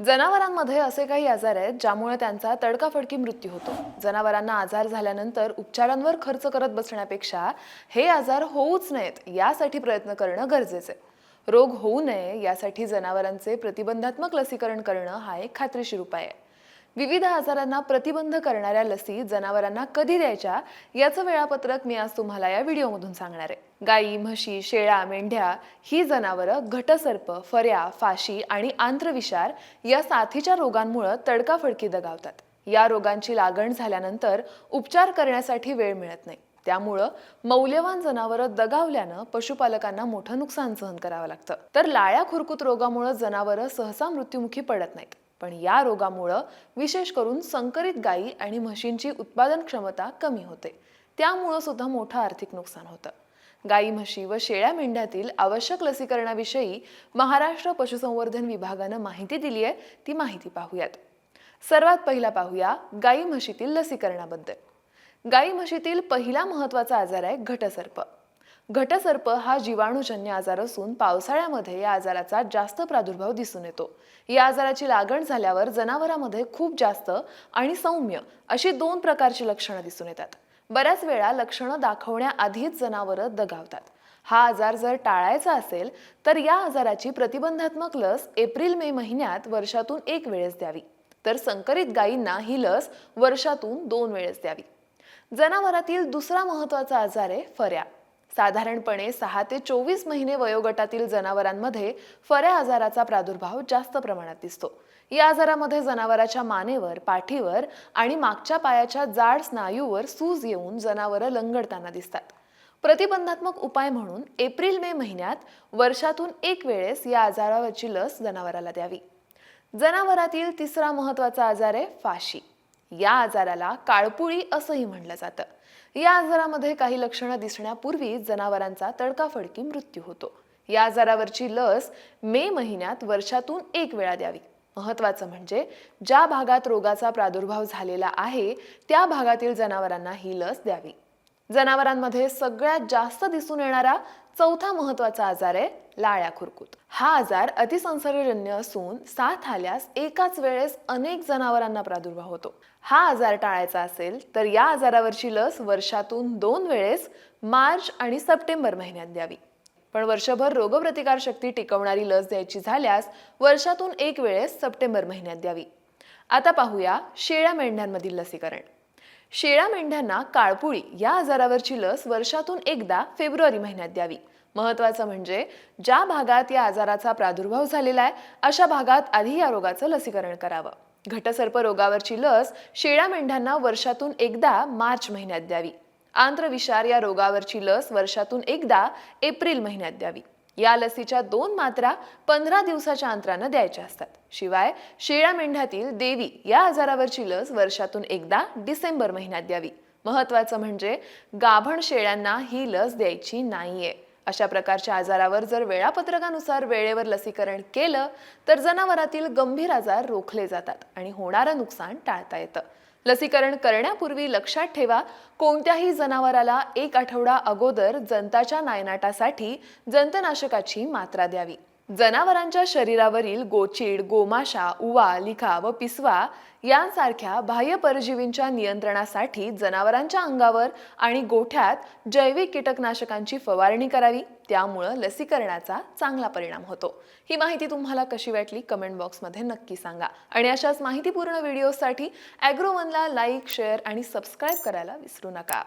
जनावरांमध्ये असे काही आजार आहेत ज्यामुळे त्यांचा तडकाफडकी मृत्यू होतो. जनावरांना आजार झाल्यानंतर उपचारांवर खर्च करत बसण्यापेक्षा हे आजार होऊच नयेत यासाठी प्रयत्न करणं गरजेचं आहे. रोग होऊ नये यासाठी जनावरांचे प्रतिबंधात्मक लसीकरण करणं हा एक खात्रीशीर उपाय आहे. विविध आजारांना प्रतिबंध करणाऱ्या लसी जनावरांना कधी द्यायच्या याचं वेळापत्रक मी आज तुम्हाला या व्हिडिओमधून सांगणार आहे. गायी म्हशी शेळ्या मेंढ्या ही जनावरं घटसर्प फऱ्या फाशी आणि आंत्रविषार या साथीच्या रोगांमुळे तडकाफडकी दगावतात. या रोगांची लागण झाल्यानंतर उपचार करण्यासाठी वेळ मिळत नाही. त्यामुळं मौल्यवान जनावरं दगावल्यानं पशुपालकांना मोठं नुकसान सहन करावं लागतं. तर लाळ्या खुरकूत रोगामुळं जनावरं सहसा मृत्युमुखी पडत नाहीत. पण या रोगामुळं विशेष करून संकरित गायी आणि म्हशींची उत्पादन क्षमता कमी होते. त्यामुळं सुद्धा मोठं आर्थिक नुकसान होतं. गायी म्हशी व शेळ्या मेंढ्यातील आवश्यक लसीकरणाविषयी महाराष्ट्र पशुसंवर्धन विभागानं माहिती दिली आहे. ती माहिती पाहूयात. सर्वात पहिला पाहूया गायी म्हशीतील लसीकरणाबद्दल. गायी म्हशीतील पहिला महत्त्वाचा आजार आहे घटसर्प. घटसर्प हा जीवाणूजन्य आजार असून पावसाळ्यामध्ये या आजाराचा जास्त प्रादुर्भाव दिसून येतो. या आजाराची लागण झाल्यावर जनावरांमध्ये खूप जास्त आणि सौम्य अशी दोन प्रकारची लक्षणं दिसून येतात. बऱ्याच वेळा लक्षणं दाखवण्याआधीच जनावरं दगावतात. हा आजार जर टाळायचा असेल तर या आजाराची प्रतिबंधात्मक लस एप्रिल मे महिन्यात वर्षातून एक वेळेस द्यावी. तर संकरित गायींना ही लस वर्षातून दोन वेळेस द्यावी. जनावरातील दुसरा महत्त्वाचा आजार आहे फऱ्या. साधारणपणे सहा ते चोवीस महिने वयोगटातील जनावरांमध्ये फऱ्या आजाराचा प्रादुर्भाव जास्त प्रमाणात दिसतो. या आजारामध्ये जनावराच्या मानेवर पाठीवर आणि मागच्या पायाच्या जाड स्नायूवर सूज येऊन जनावरं लंगडताना दिसतात. प्रतिबंधात्मक उपाय म्हणून एप्रिल मे महिन्यात वर्षातून एक वेळेस या आजारावरची लस जनावराला द्यावी. जनावरातील तिसरा महत्त्वाचा आजार आहे फाशी. या आजाराला काळपुळी असंही म्हणलं जातं. या आजारामध्ये काही लक्षणं दिसण्यापूर्वी जनावरांचा तडकाफडकी मृत्यू होतो. या आजारावरची लस मे महिन्यात वर्षातून एक वेळा द्यावी. महत्वाचं म्हणजे ज्या भागात रोगाचा प्रादुर्भाव झालेला आहे त्या भागातील जनावरांना ही लस द्यावी. जनावरांमध्ये सगळ्यात जास्त दिसून येणारा चौथा महत्त्वाचा आजार आहे लाळ्या खुरकूत. हा आजार अतिसंसर्गजन्य असून साथ आल्यास एकाच वेळेस अनेक जनावरांना प्रादुर्भाव होतो. हा आजार टाळायचा असेल तर या आजारावरची लस वर्षातून दोन वेळेस मार्च आणि सप्टेंबर महिन्यात द्यावी. पण वर्षभर रोगप्रतिकार शक्ती टिकवणारी लस द्यायची झाल्यास वर्षातून एक वेळेस सप्टेंबर महिन्यात द्यावी. आता पाहूया शेळ्या मेंढ्यांमधील लसीकरण. शेळ्या मेंढ्यांना काळपुळी या आजारावरची लस वर्षातून एकदा फेब्रुवारी महिन्यात द्यावी. महत्वाचं म्हणजे ज्या भागात या आजाराचा प्रादुर्भाव झालेला आहे अशा भागात आधी या रोगाचं लसीकरण करावं. घटसर्प रोगावरची लस शेळ्या मेंढ्यांना वर्षातून एकदा मार्च महिन्यात द्यावी. आंत्रविषार या रोगावरची लस वर्षातून एकदा एप्रिल महिन्यात द्यावी. या लसीच्या दोन मात्रा पंधरा दिवसाच्या अंतरानं द्यायच्या असतात. शिवाय शेळ्या मेंढ्यातील देवी या आजारावरची लस वर्षातून एकदा डिसेंबर महिन्यात द्यावी. महत्वाचं म्हणजे गाभण शेळ्यांना ही लस द्यायची नाहीये. अशा प्रकारच्या आजारावर जर वेळापत्रकानुसार वेळेवर लसीकरण केलं तर जनावरातील गंभीर आजार रोखले जातात आणि होणारं नुकसान टाळता येतं. लसीकरण करण्यापूर्वी लक्षात ठेवा कोणत्याही जनावराला एक आठवडा अगोदर जंताच्या नायनाटासाठी जंतनाशकाची मात्रा द्यावी. जनावरांच्या शरीरावरील गोचीड गोमाशा उवा लिखा व पिसवा यांसारख्या बाह्य परजीवींच्या नियंत्रणासाठी जनावरांच्या अंगावर आणि गोठ्यात जैविक कीटकनाशकांची फवारणी करावी. त्यामुळं लसीकरणाचा चांगला परिणाम होतो. ही माहिती तुम्हाला कशी वाटली? कमेंट बॉक्समध्ये नक्की सांगा. आणि अशाच माहितीपूर्ण व्हिडिओसाठी ॲग्रोवनला लाईक शेअर आणि सबस्क्राईब करायला विसरू नका.